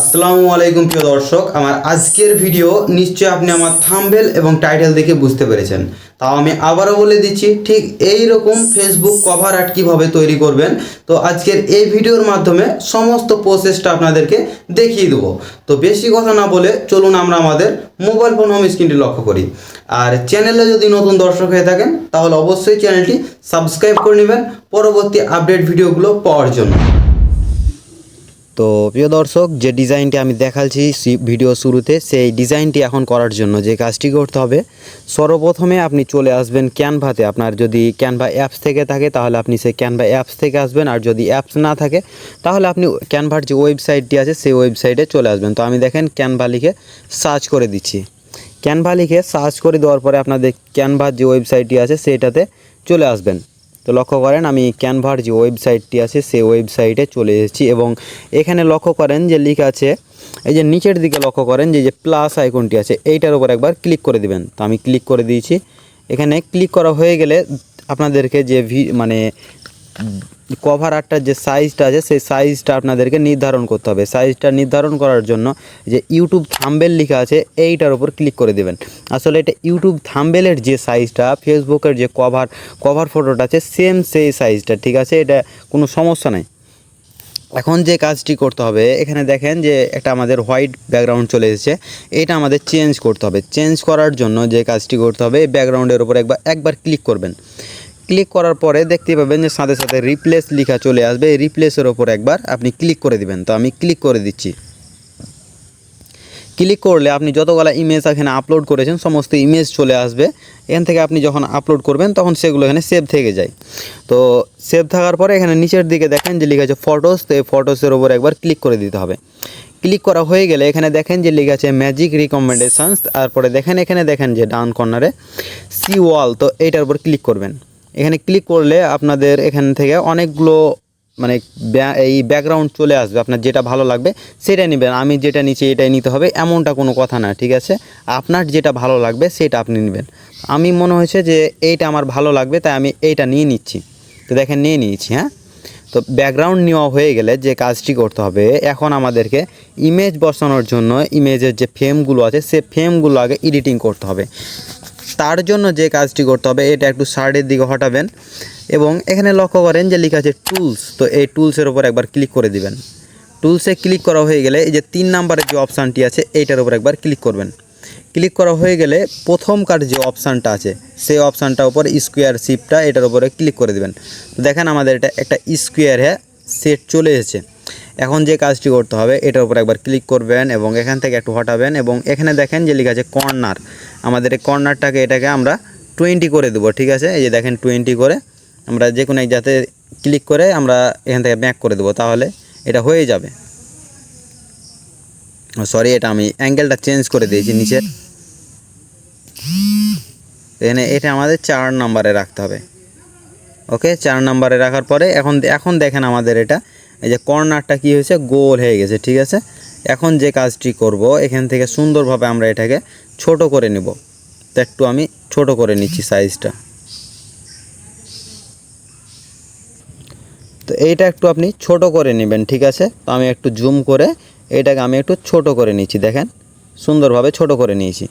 আসসালামু আলাইকুম প্রিয় দর্শক, আমার আজকের ভিডিও নিশ্চয়ই আপনি আমার থাম্বেল এবং টাইটেল দেখে বুঝতে পেরেছেন। তাও আমি আবারও বলে দিচ্ছি, ঠিক এই রকম ফেসবুক কভার আর্ট কীভাবে তৈরি করবেন, তো আজকের এই ভিডিওর মাধ্যমে সমস্ত প্রসেসটা আপনাদেরকে দেখিয়ে দেবো। তো বেশি কথা না বলে চলুন আমরা আমাদের মোবাইল ফোন হোম স্ক্রিনটি লক্ষ্য করি। আর চ্যানেলে যদি নতুন দর্শক হয়ে থাকেন, তাহলে অবশ্যই চ্যানেলটি সাবস্ক্রাইব করে নেবেন, পরবর্তী আপডেট ভিডিওগুলো পাওয়ার জন্য। তো প্রিয় দর্শক, যে ডিজাইনটি আমি দেখাচ্ছি ভিডিও শুরুতে, সেই ডিজাইনটি এখন করার জন্য যে কাজটি করতে হবে, সর্বপ্রথমে আপনি চলে আসবেন ক্যানভাতে। আপনার যদি ক্যানভা অ্যাপস থেকে থাকে, তাহলে আপনি সেই ক্যানভা অ্যাপস থেকে আসবেন, আর যদি অ্যাপস না থাকে, তাহলে আপনি ক্যানভার যে ওয়েবসাইটটি আছে, সেই ওয়েবসাইটে চলে আসবেন। তো আমি দেখেন ক্যানভা লিখে সার্চ করে দিচ্ছি। ক্যানভা লিখে সার্চ করে দেওয়ার পরে আপনাদের ক্যানভার যে ওয়েবসাইটটি আছে, সেইটাতে চলে আসবেন। তো লক্ষ্য করেন, আমি ক্যানভার যে ওয়েবসাইটটি আছে সেই ওয়েবসাইটে চলে এসেছি এবং এখানে লক্ষ্য করেন যে লিখা আছে, এই যে নিচের দিকে লক্ষ্য করেন যে যে প্লাস আইকনটি আছে, এইটার উপর একবার ক্লিক করে দিবেন। তো আমি ক্লিক করে দিয়েছি। এখানে ক্লিক করা হয়ে গেলে আপনাদেরকে যে ভি মানে কভার আর্টটার যে সাইজটা আছে, সেই সাইজটা আপনাদেরকে নির্ধারণ করতে হবে। সাইজটা নির্ধারণ করার জন্য যে ইউটিউব থাম্বেল লেখা আছে, এইটার উপর ক্লিক করে দেবেন। আসলে এটা ইউটিউব থাম্বেলের যে সাইজটা ফেসবুকের যে কভার কভার ফটোটা আছে সেম সেই সাইজটা ঠিক আছে? এটা কোনো সমস্যা নাই। এখন যে কাজটি করতে হবে, এখানে দেখেন যে একটা আমাদের হোয়াইট ব্যাকগ্রাউন্ড চলে এসেছে। এটা আমাদের চেঞ্জ করতে হবে। চেঞ্জ করার জন্য যে কাজটি করতে হবে, এই ব্যাকগ্রাউন্ডের উপর একবার একবার ক্লিক করবেন। ক্লিক করার পরে দেখতে পাবেন যে সাথে সাথে রিপ্লেস লেখা চলে আসবে। এই রিপ্লেসের ওপর একবার আপনি ক্লিক করে দিবেন। তো আমি ক্লিক করে দিচ্ছি। ক্লিক করলে আপনি যতগুলো ইমেজ এখানে আপলোড করেছেন, সমস্ত ইমেজ চলে আসবে। এখান থেকে আপনি যখন আপলোড করবেন, তখন সেগুলো এখানে সেভ থেকে যায়। তো সেভ থাকার পরে এখানে নিচের দিকে দেখেন যে লেখা আছে ফটোস তো এই ফটোসের ওপর একবার ক্লিক করে দিতে হবে। ক্লিক করা হয়ে গেলে এখানে দেখেন যে লেখা আছে ম্যাজিক রিকমেন্ডেশনস তারপরে দেখেন, এখানে দেখেন যে ডাউন কর্নারে সি ওয়াল তো এইটার উপর ক্লিক করবেন। এখানে ক্লিক করলে আপনাদের এখান থেকে অনেকগুলো মানে এই ব্যাকগ্রাউন্ড চলে আসবে। আপনার যেটা ভালো লাগবে, সেটা নেবেন। আমি যেটা নিচ্ছি, এটাই নিতে হবে। এমনটা কোনো কথা না, ঠিক আছে? আপনার যেটা ভালো লাগবে, সেটা আপনি নেবেন। আমি মনে হয়েছে যে, এইটা আমার ভালো লাগবে, তাই আমি এইটা নিয়ে নিচ্ছি। তো দেখেন, নিয়ে নিয়েছি হ্যাঁ? তো ব্যাকগ্রাউন্ড নেওয়া হয়ে গেলে যে কাজটি করতে হবে, এখন আমাদেরকে ইমেজ বসানোর জন্য ইমেজের যে ফ্রেমগুলো আছে, সে ফ্রেমগুলো আগে এডিটিং করতে হবে। তার জন্য যে কাজটি করতে হবে, এটা একটু সাইডের দিকে হটাবেন এবং এখানে লক্ষ্য করেন যে লেখা আছে টুলস তো এই টুলসের উপর একবার ক্লিক করে দিবেন। টুলসে ক্লিক করা হয়ে গেলে এই যে তিন নাম্বারের যে অপশানটি আছে, এইটার উপর একবার ক্লিক করবেন। ক্লিক করা হয়ে গেলে প্রথমকার যে অপশানটা আছে, সেই অপশানটার উপর স্কোয়ার শিপটা এটার উপরে ক্লিক করে দিবেন। দেখেন আমাদের এটা একটা স্কোয়ার হ্যাঁ সেট চলে এসেছে। এখন যে কাজটি করতে হবে, এটার উপর একবার ক্লিক করবেন এবং এখান থেকে একটু হটাবেন এবং এখানে দেখেন যে লেখা আছে কর্নার আমাদের এই কর্নারটাকে এটাকে আমরা টোয়েন্টি করে দেবো, ঠিক আছে? এই যে দেখেন টোয়েন্টি করে আমরা যে কোনো এক যাতে ক্লিক করে আমরা এখান থেকে ব্যাক করে দেবো, তাহলে এটা হয়ে যাবে। সরি এটা আমি অ্যাঙ্গেলটা চেঞ্জ করে দিয়েছি নিচের এখানে এটা আমাদের চার নাম্বারে রাখতে হবে। ওকে চার নাম্বারে রাখার পরে এখন এখন দেখেন আমাদের এটা এই যে কর্নারটা কি হয়েছে? গোল হয়ে গেছে, ঠিক আছে? এখন যে কাজটি করব, এখান থেকে সুন্দরভাবে আমরা এটাকে ছোট করে নেব। তো একটু আমি ছোট করে নিচ্ছি সাইজটা। তো এইটা একটু আপনি ছোট করে নেবেন, ঠিক আছে? তো আমি একটু জুম করে এটাকে আমি একটু ছোট করে নিচ্ছি, দেখেন। সুন্দরভাবে ছোট করে নিয়েছি।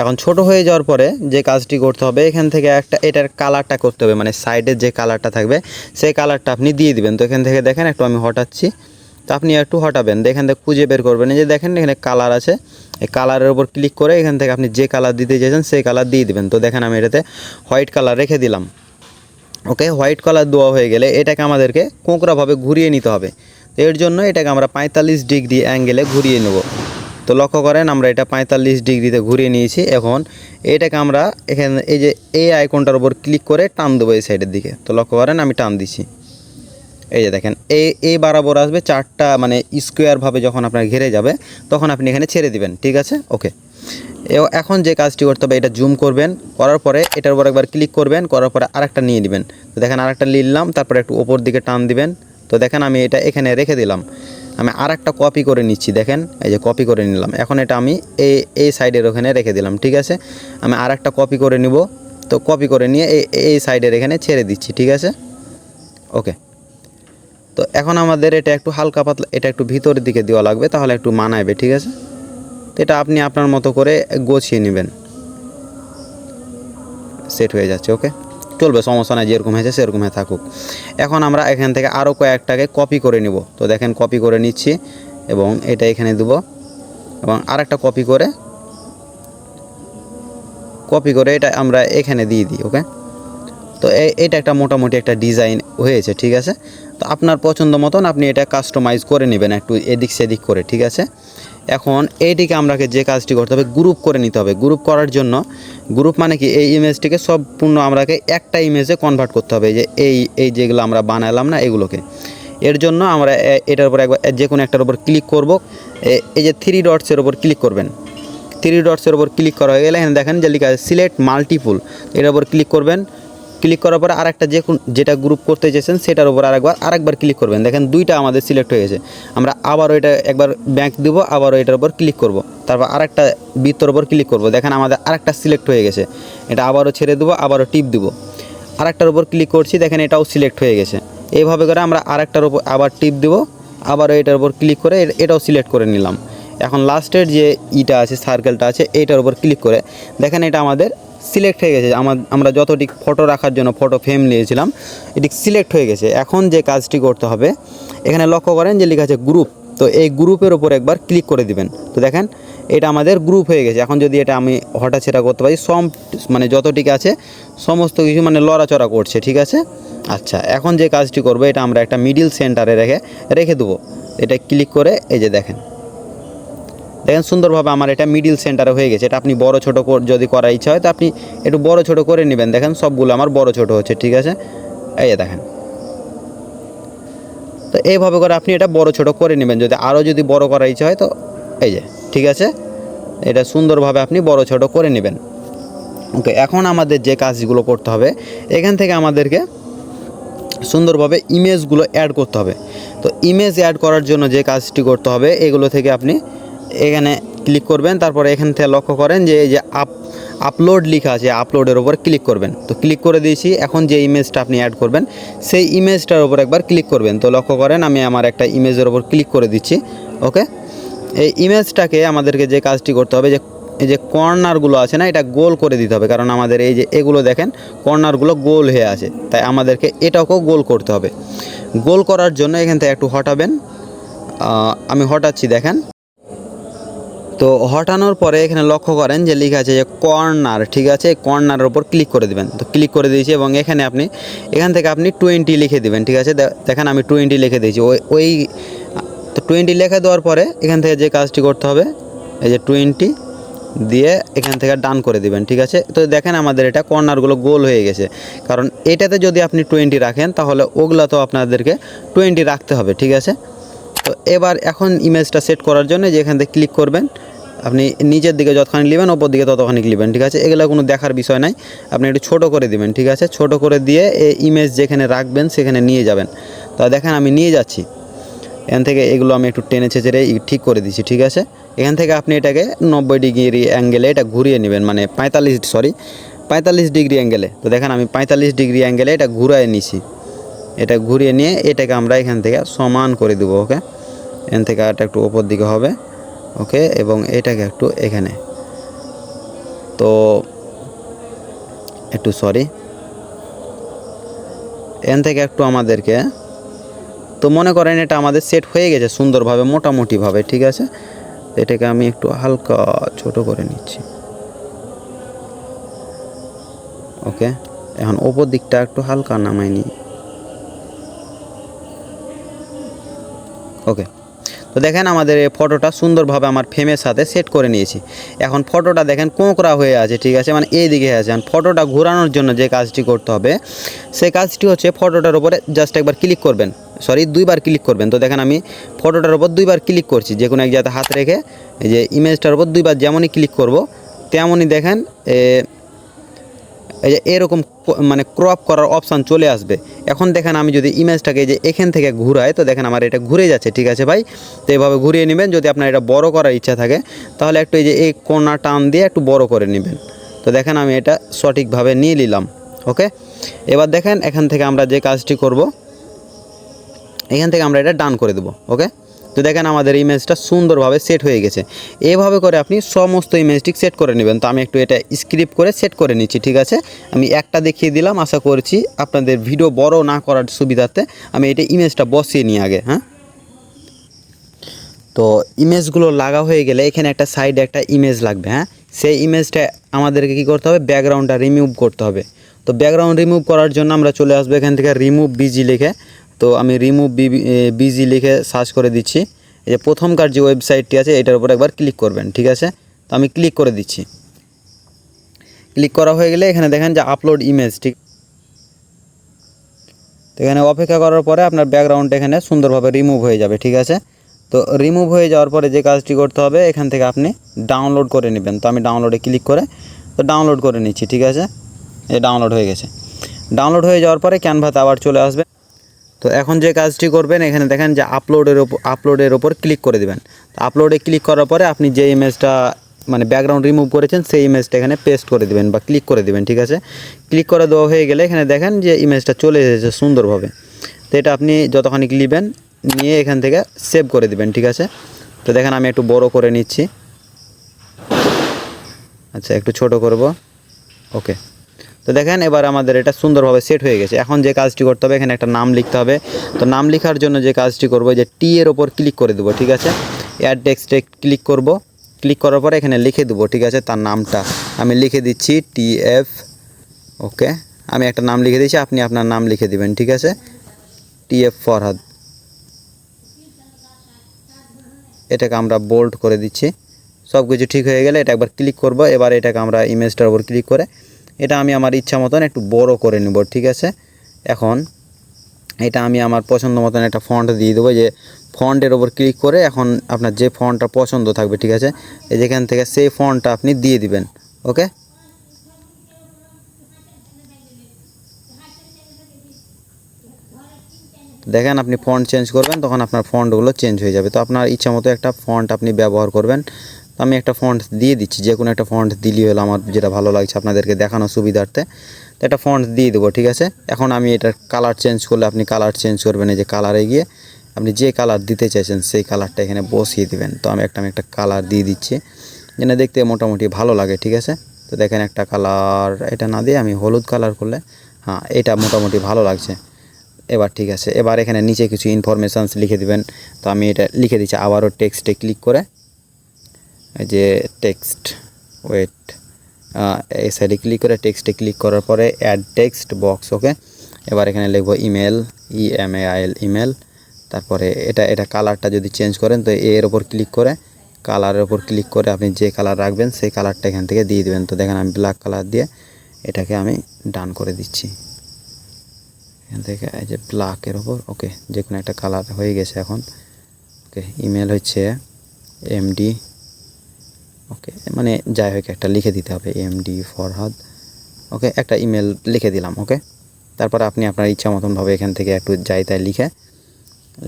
এখন ছোট হয়ে যাওয়ার পরে যে কাজটি করতে হবে, এখান থেকে একটা এটার কালারটা করতে হবে মানে সাইডের যে কালারটা থাকবে, সেই কালারটা আপনি দিয়ে দিবেন। তো এখান থেকে দেখেন একটু আমি হটাচ্ছি। তো আপনি একটু হটাবেন এখান থেকে খুঁজে বের করবেন। যে দেখেন এখানে কালার আছে। এই কালারের উপর ক্লিক করে এখান থেকে আপনি যে কালার দিতে চাইছেন, সেই কালার দিয়ে দিবেন। তো দেখেন আমি এটাতে হোয়াইট কালার রেখে দিলাম। ওকে হোয়াইট কালার দেওয়া হয়ে গেলে এটাকে আমাদেরকে কোঁকড়াভাবে ঘুরিয়ে নিতে হবে। এর জন্য এটাকে আমরা পঁয়তাল্লিশ ডিগ্রি অ্যাঙ্গেলে ঘুরিয়ে নেব। তো লক্ষ্য করেন, আমরা এটা পঁয়তাল্লিশ ডিগ্রিতে ঘুরিয়ে নিয়েছি। এখন এটাকে আমরা এখানে, এই যে এই আইকনটার উপর ক্লিক করে টান দেবো এই সাইডের দিকে। তো লক্ষ্য করেন, আমি টান দিছি। এই যে দেখেন, এই এই বরাবর আসবে চারটা মানে স্কোয়ারভাবে যখন আপনার ঘিরে যাবে, তখন আপনি এখানে ছেড়ে দিবেন, ঠিক আছে? ওকে। এখন যে কাজটি করতে হবে, এটা জুম করবেন, করার পরে এটার উপর একবার ক্লিক করবেন, করার পরে আরেকটা নিয়ে নেবেন। তো দেখেন, আরেকটা নিলাম, তারপরে একটু ওপর দিকে টান দিবেন। তো দেখেন, আমি এটা এখানে রেখে দিলাম। আমি আরেকটা কপি করে নিচ্ছি, দেখেন, এই যে কপি করে নিলাম। এখন এটা আমি এই এই সাইডের ওখানে রেখে দিলাম, ঠিক আছে? আমি আরেকটা কপি করে নিব, তো কপি করে নিয়ে এই এই সাইডের এখানে ছেড়ে দিচ্ছি, ঠিক আছে? ওকে তো এখন আমাদের এটা একটু হালকা পাতলা, এটা একটু ভিতরের দিকে দেওয়া লাগবে, তাহলে একটু মানাইবে, ঠিক আছে? তো এটা আপনি আপনার মতো করে গোছিয়ে নেবেন। সেট হয়ে যাচ্ছে ওকে চলবে, সমস্যা নাই, যেরকম হয়েছে সেরকম হয়ে থাকুক। এখন আমরা এখান থেকে আরও কয়েকটাকে কপি করে নিব। তো দেখেন কপি করে নিচ্ছি এবং এটা এখানে দেব এবং আরেকটা কপি করে কপি করে এটা আমরা এখানে দিয়ে দিই ওকে তো এটা একটা মোটামুটি একটা ডিজাইন হয়েছে, ঠিক আছে? তো আপনার পছন্দ মতন আপনি এটা কাস্টমাইজ করে নেবেন একটু এদিক সেদিক করে, ঠিক আছে? এখন এইটিকে আমরাকে যে কাজটি করতে হবে গ্রুপ করে নিতে হবে। গ্রুপ করার জন্য গ্রুপ মানে কি? এই ইমেজটিকে সম্পূর্ণ আমরাকে একটা ইমেজে কনভার্ট করতে হবে। যে এই এই যেগুলো আমরা বানালাম না, এগুলোকে। এর জন্য আমরা এটার উপর একবার, যে কোনো একটার উপর ক্লিক করব। এই যে থ্রি ডটসের উপর ক্লিক করবেন। থ্রি ডটসের উপর ক্লিক করা হয়ে গেলে, এখানে দেখেন যে লিখা সিলেক্ট মাল্টিপুল এটার উপর ক্লিক করবেন। ক্লিক করার পরে আরেকটা যে যেটা গ্রুপ করতে চেয়েছেন সেটার উপর আরেকবার আরেকবার ক্লিক করবেন। দেখেন দুইটা আমাদের সিলেক্ট হয়ে গেছে। আমরা আবারও এটা একবার ব্যাঙ্ক দেবো আবারও এটার উপর ক্লিক করব। তারপর আরেকটা বৃত্তর উপর ক্লিক করব। দেখেন আমাদের আরেকটা সিলেক্ট হয়ে গেছে। এটা আবারও ছেড়ে দেবো, আবারও টিপ দেবো। আরেকটার উপর ক্লিক করছি, দেখেন এটাও সিলেক্ট হয়ে গেছে। এইভাবে করে আমরা আরেকটার উপর আবার টিপ দেবো আবারও এটার উপর ক্লিক করে এটাও সিলেক্ট করে নিলাম। এখন লাস্টের যে ইটা আছে সার্কেলটা আছে, এইটার উপর ক্লিক করে দেখেন এটা আমাদের সিলেক্ট হয়ে গেছে। আমার আমরা যতটি ফটো রাখার জন্য ফটো ফ্রেম নিয়েছিলাম, এটি সিলেক্ট হয়ে গেছে। এখন যে কাজটি করতে হবে, এখানে লক্ষ্য করেন যে লেখা আছে গ্রুপ তো এই গ্রুপের উপর একবার ক্লিক করে দিবেন। তো দেখেন, এটা আমাদের গ্রুপ হয়ে গেছে। এখন যদি এটা আমি হঠাৎ ছেড়া করতে পারি, সম মানে যতটিক আছে, সমস্ত কিছু মানে লড়াচড়া করছে, ঠিক আছে? আচ্ছা এখন যে কাজটি করব, এটা আমরা একটা মিডিল সেন্টারে রেখে রেখে দেবো। এটা ক্লিক করে এই যে দেখেন। দেখেন সুন্দরভাবে আমার এটা মিডিল সেন্টারে হয়ে গেছে। এটা আপনি বড় ছোট যদি করার ইচ্ছা হয়, তো আপনি একটু বড় ছোট করে নেবেন। দেখেন সবগুলো আমার বড় ছোট হচ্ছে, ঠিক আছে? এই দেখেন। তো এইভাবে করে আপনি এটা বড় ছোট করে নেবেন। যদি আরও যদি বড় করার ইচ্ছা হয়, তো এই যে, ঠিক আছে? এটা সুন্দরভাবে আপনি বড় ছোট করে নেবেন। ওকে, এখন আমাদের যে কাজগুলো করতে হবে, এখান থেকে আমাদেরকে সুন্দরভাবে ইমেজগুলো অ্যাড করতে হবে। তো ইমেজ অ্যাড করার জন্য যে কাজটি করতে হবে, এগুলো থেকে আপনি এখানে ক্লিক করবেন, তারপরে এখান থেকে লক্ষ্য করেন যে এই যে আপ আপলোড লেখা আছে আপলোডের ওপর ক্লিক করবেন। তো ক্লিক করে দিয়েছি, এখন যে ইমেজটা আপনি অ্যাড করবেন, সেই ইমেজটার ওপর একবার ক্লিক করবেন। তো লক্ষ্য করেন, আমি আমার একটা ইমেজের ওপর ক্লিক করে দিচ্ছি ওকে এই ইমেজটাকে আমাদেরকে যে কাজটি করতে হবে, যে, এই যে কর্নারগুলো আছে না, এটা গোল করে দিতে হবে। কারণ আমাদের এই যে এগুলো দেখেন কর্নারগুলো গোল হয়ে আছে। তাই আমাদেরকে এটাকেও গোল করতে হবে। গোল করার জন্য এখান থেকে একটু হটাবেন। আমি হটাচ্ছি, দেখেন। তো হটানোর পরে এখানে লক্ষ্য করেন যে লেখা আছে যে কর্নার, ঠিক আছে? কর্নারের উপর ক্লিক করে দিবেন। তো ক্লিক করে দিয়েছি এবং এখানে আপনি, এখান থেকে আপনি টোয়েন্টি লিখে দিবেন, ঠিক আছে? দেখেন আমি টোয়েন্টি লিখে দিয়েছি। ওই ওই, তো টোয়েন্টি লিখে দেওয়ার পরে এখান থেকে যে কাজটি করতে হবে, এই যে টোয়েন্টি দিয়ে এখান থেকে ডান করে দিবেন, ঠিক আছে? তো দেখেন আমাদের এটা কর্নারগুলো গোল হয়ে গেছে। কারণ এটাতে যদি আপনি টোয়েন্টি রাখেন, তাহলে ওগুলা তো আপনাদেরকে টোয়েন্টি রাখতে হবে, ঠিক আছে? তো এবার এখন ইমেজটা সেট করার জন্য যে এখান থেকে ক্লিক করবেন আপনি নিচের দিকে যতখানি নেবেন, ওপর দিকে ততখানি নেবেন, ঠিক আছে? এগুলো কোনো দেখার বিষয় নাই। আপনি একটু ছোট করে দিবেন, ঠিক আছে? ছোট করে দিয়ে এই ইমেজ যেখানে রাখবেন, সেখানে নিয়ে যাবেন। তো দেখেন, আমি নিয়ে যাচ্ছি। এখান থেকে এগুলো আমি একটু টেনে ছেঁচড়ে ঠিক করে দিচ্ছি, ঠিক আছে? এখান থেকে আপনি এটাকে নব্বই ডিগ্রি অ্যাঙ্গেলে এটা ঘুরিয়ে নেবেন মানে পঁয়তাল্লিশ সরি পঁয়তাল্লিশ ডিগ্রি অ্যাঙ্গেলে তো দেখেন, আমি পঁয়তাল্লিশ ডিগ্রি অ্যাঙ্গেলে এটা ঘুরায় নিছি। এটা ঘুরিয়ে নিয়ে এটাকে আমরা এখান থেকে সমান করে দেবো, ওকে? এখান থেকে আরেকটা একটু ওপর দিকে হবে। ওকে, এবং এটাকে একটু এখানে। তো, একটু সরি। এখান থেকে একটু আমাদেরকে, তো মনে করেন এটা আমাদের সেট হয়ে গেছে সুন্দরভাবে, মোটামুটিভাবে, ঠিক আছে? এটাকে আমি একটু হালকা ছোট করে নিচ্ছি। ওকে, এখন ওপর দিকটা একটু হালকা নামাই নিই ওকে। তো দেখেন আমাদের এই ফটোটা সুন্দরভাবে আমার ফ্রেমের সাথে সেট করে নিয়েছি। এখন ফটোটা দেখেন কোঁকড়া হয়ে আছে, ঠিক আছে? মানে এই দিকে আছে। ফটোটা ঘোরানোর জন্য যে কাজটি করতে হবে, সেই কাজটি হচ্ছে ফটোটার উপরে জাস্ট একবার ক্লিক করবেন। সরি দুইবার ক্লিক করবেন। তো দেখেন আমি ফটোটার উপর দুইবার ক্লিক করছি। যে কোনো এক জায়গাতে হাত রেখে এই যে ইমেজটার উপর দুইবার যেমনই ক্লিক করব, তেমনই দেখেন এই যে এরকম মানে ক্রপ করার অপশান চলে আসবে। এখন দেখেন আমি যদি ইমেজটাকে যে এখান থেকে ঘুরাই, তো দেখেন আমার এটা ঘুরে যাচ্ছে, ঠিক আছে ভাই? তো এইভাবে ঘুরিয়ে নেবেন, যদি আপনার এটা বড় করার ইচ্ছা থাকে, তাহলে একটু এই যে এই কোনা টান দিয়ে একটু বড় করে নেবেন। তো দেখেন আমি এটা সঠিকভাবে নিয়ে নিলাম, ওকে? এবার দেখেন এখান থেকে আমরা যে কাজটি করব, এখান থেকে আমরা এটা ডান করে দেবো, ওকে? তো দেখেন আমাদের ইমেজটা সুন্দরভাবে সেট হয়ে গেছে। এভাবে করে আপনি সমস্ত ইমেজটি সেট করে নেবেন। তো আমি একটু এটা স্ক্রিপ্ট করে সেট করে নিচ্ছি, ঠিক আছে? আমি একটা দেখিয়ে দিলাম, আশা করছি আপনাদের ভিডিও বড় না করার সুবিধার্থে আমি এটা ইমেজটা বসিয়ে নিই আগে হ্যাঁ? তো ইমেজগুলো লাগা হয়ে গেলে এখানে একটা সাইডে একটা ইমেজ লাগবে হ্যাঁ? সেই ইমেজটা আমাদেরকে কী করতে হবে? ব্যাকগ্রাউন্ডটা রিমুভ করতে হবে। তো ব্যাকগ্রাউন্ড রিমুভ করার জন্য আমরা চলে আসব এখান থেকে রিমুভ বিজি লিখে। তো আমি রিমুভ বিজি লিখে সার্চ করে দিচ্ছি। এই যে প্রথমকার যে ওয়েবসাইটটি আছে, এটার উপর একবার ক্লিক করবেন, ঠিক আছে? তো আমি ক্লিক করে দিচ্ছি। ক্লিক করা হয়ে গেলে এখানে দেখেন যে আপলোড ইমেজ ঠিক তো এখানে অপেক্ষা করার পরে আপনার ব্যাকগ্রাউন্ড এখানে সুন্দরভাবে রিমুভ হয়ে যাবে, ঠিক আছে? তো রিমুভ হয়ে যাওয়ার পরে যে কাজটি করতে হবে, এখান থেকে আপনি ডাউনলোড করে নেবেন। তো আমি ডাউনলোডে ক্লিক করে, তো ডাউনলোড করে নিচ্ছি, ঠিক আছে? এই ডাউনলোড হয়ে গেছে। ডাউনলোড হয়ে যাওয়ার পরে ক্যানভাতে আবার চলে আসবে। তো এখন যে কাজটি করবেন, এখানে দেখেন যে আপলোডের ওপর আপলোডের ওপর ক্লিক করে দেবেন। তো আপলোডে ক্লিক করার পরে আপনি যে ইমেজটা মানে ব্যাকগ্রাউন্ড রিমুভ করেছেন, সেই ইমেজটা এখানে পেস্ট করে দিবেন বা ক্লিক করে দিবেন, ঠিক আছে? ক্লিক করে দেওয়া হয়ে গেলে এখানে দেখেন যে ইমেজটা চলে এসেছে সুন্দরভাবে। তো এটা আপনি যতখানি নেবেন, নিয়ে এখান থেকে সেভ করে দিবেন, ঠিক আছে? তো দেখেন আমি একটু বড় করে নিচ্ছি। আচ্ছা একটু ছোট করব। ওকে। তো দেখেন, এবার আমাদের এটা সুন্দরভাবে সেট হয়ে গেছে। এখন যে কাজটি করতে হবে, এখানে একটা নাম লিখতে হবে। তো নাম লেখার জন্য যে কাজটি করব যে টি এর ওপর ক্লিক করে দেবো, ঠিক আছে? অ্যাড টেক্সটে ক্লিক করব। ক্লিক করার পরে এখানে লিখে দেবো, ঠিক আছে, তার নামটা। আমি লিখে দিচ্ছি টি এফ ওকে আমি একটা নাম লিখে দিচ্ছি, আপনি আপনার নাম লিখে দিবেন, ঠিক আছে? টি এফ ফরহাদ এটাকে আমরা বোল্ড করে দিচ্ছি। সব কিছু ঠিক হয়ে গেলে এটা একবার ক্লিক করব। এবার এটাকে আমরা ইমেজটার উপর ক্লিক করে এটা আমি আমার ইচ্ছা মতন একটু বড় করে নেব, ঠিক আছে? এখন এটা আমি আমার পছন্দ মতন একটা ফন্ট দিয়ে দেবো যে ফন্টের ওপর ক্লিক করে এখন আপনার যে ফন্টটা পছন্দ থাকবে, ঠিক আছে? যেখান থেকে সেই ফন্টটা আপনি দিয়ে দিবেন, ওকে? দেখেন আপনি ফন্ট চেঞ্জ করবেন, তখন আপনার ফন্টগুলো চেঞ্জ হয়ে যাবে। তো আপনার ইচ্ছা মতো একটা ফন্ট আপনি ব্যবহার করবেন। তো আমি একটা ফন্ট দিয়ে দিচ্ছি, যে কোনো একটা ফন্ট দিলি হলো আমার যেটা ভালো লাগছে আপনাদেরকে দেখানোর সুবিধার্থে। তো একটা ফন্ট দিয়ে দেবো, ঠিক আছে? এখন আমি এটার কালার চেঞ্জ করলে আপনি কালার চেঞ্জ করবেন এই যে কালারে গিয়ে। আপনি যে কালার দিতে চাইছেন সেই কালারটা এখানে বসিয়ে দিবেন। তো আমি একটা আমি একটা কালার দিয়ে দিচ্ছি যেটা দেখতে মোটামুটি ভালো লাগে, ঠিক আছে? তো দেখেন একটা কালার এটা না দিয়ে আমি হলুদ কালার করলে হ্যাঁ এটা মোটামুটি ভালো লাগছে। এবার ঠিক আছে, এবার এখানে নিচে কিছু ইনফরমেশানস লিখে দিবেন। তো আমি এটা লিখে দিচ্ছি, আবারও টেক্সটে ক্লিক করে। যে টেক্সট ওয়েট এই সাইডে ক্লিক করে টেক্সটে ক্লিক করার পরে অ্যাড টেক্সট বক্স ওকে এবার এখানে লিখব email E M A I L email তারপরে এটা এটা কালারটা যদি চেঞ্জ করেন, তো এর ওপর ক্লিক করে কালারের ওপর ক্লিক করে আপনি যে কালার রাখবেন, সেই কালারটা এখান থেকে দিয়ে দেবেন। তো দেখেন আমি ব্ল্যাক কালার দিয়ে এটাকে আমি ডান করে দিচ্ছি। এখান থেকে এই যে ব্ল্যাকের ওপর ওকে যে কোনো একটা কালার হয়ে গেছে এখন ওকে ইমেল হচ্ছে এমডি ওকে মানে যাই হোক, একটা লিখে দিতে হবে এমডি ফরহাদ ওকে একটা ইমেল লিখে দিলাম ওকে তারপর আপনি আপনার ইচ্ছা মতনভাবে এখান থেকে একটু যাই তাই লিখে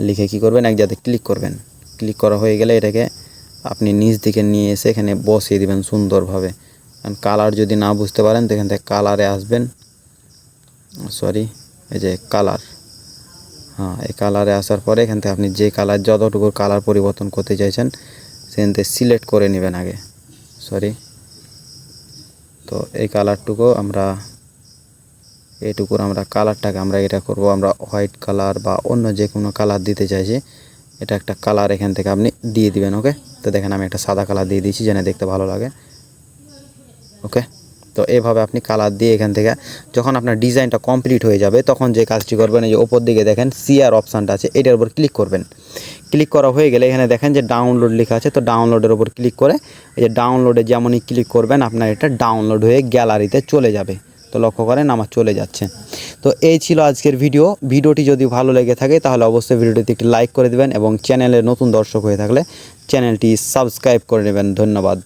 লিখে কি করবেন? এক জায়গাতে ক্লিক করবেন। ক্লিক করা হয়ে গেলে এটাকে আপনি নিচ দিকে নিয়ে এসে এখানে বসিয়ে দিবেন সুন্দরভাবে। কারণ কালার যদি না বুঝতে পারেন, তো এখান থেকে কালারে আসবেন। সরি এই যে কালার হ্যাঁ এই কালারে আসার পরে এখান থেকে আপনি যে কালার যতটুকু কালার পরিবর্তন করতে চাইছেন, সেখান থেকে সিলেক্ট করে নেবেন আগে। সরি তো এই কালারটুকু আমরা, এইটুকুর আমরা কালারটাকে আমরা এটা করব। আমরা হোয়াইট কালার বা অন্য যে কোনো কালার দিতে চাইছি, এটা একটা কালার এখান থেকে আপনি দিয়ে দিবেন ওকে তো দেখেন আমি একটা সাদা কালার দিয়ে দিয়েছি, যেন দেখতে ভালো লাগে। ওকে তো এভাবে আপনি কালার দিয়ে এখান থেকে, যখন আপনার ডিজাইনটা কমপ্লিট হয়ে যাবে, তখন যে কাজটি করবেন, এই যে ওপর দিকে দেখেন সিআর অপশানটা আছে, এটার উপর ক্লিক করবেন। ক্লিক করা হয়ে গেলে এখানে দেখেন যে ডাউনলোড লেখা আছে, তো ডাউনলোডের ওপর ক্লিক করে এই যে ডাউনলোডে যেমনই ক্লিক করবেন আপনার এটা ডাউনলোড হয়ে গ্যালারিতে চলে যাবে। তো লক্ষ্য করেন আমার চলে যাচ্ছে। তো এই ছিল আজকের ভিডিও ভিডিওটি যদি ভালো লেগে থাকে তাহলে অবশ্যই ভিডিওটিতে একটি লাইক করে দেবেন এবং চ্যানেলে নতুন দর্শক হয়ে থাকলে চ্যানেলটি সাবস্ক্রাইব করে নেবেন। ধন্যবাদ।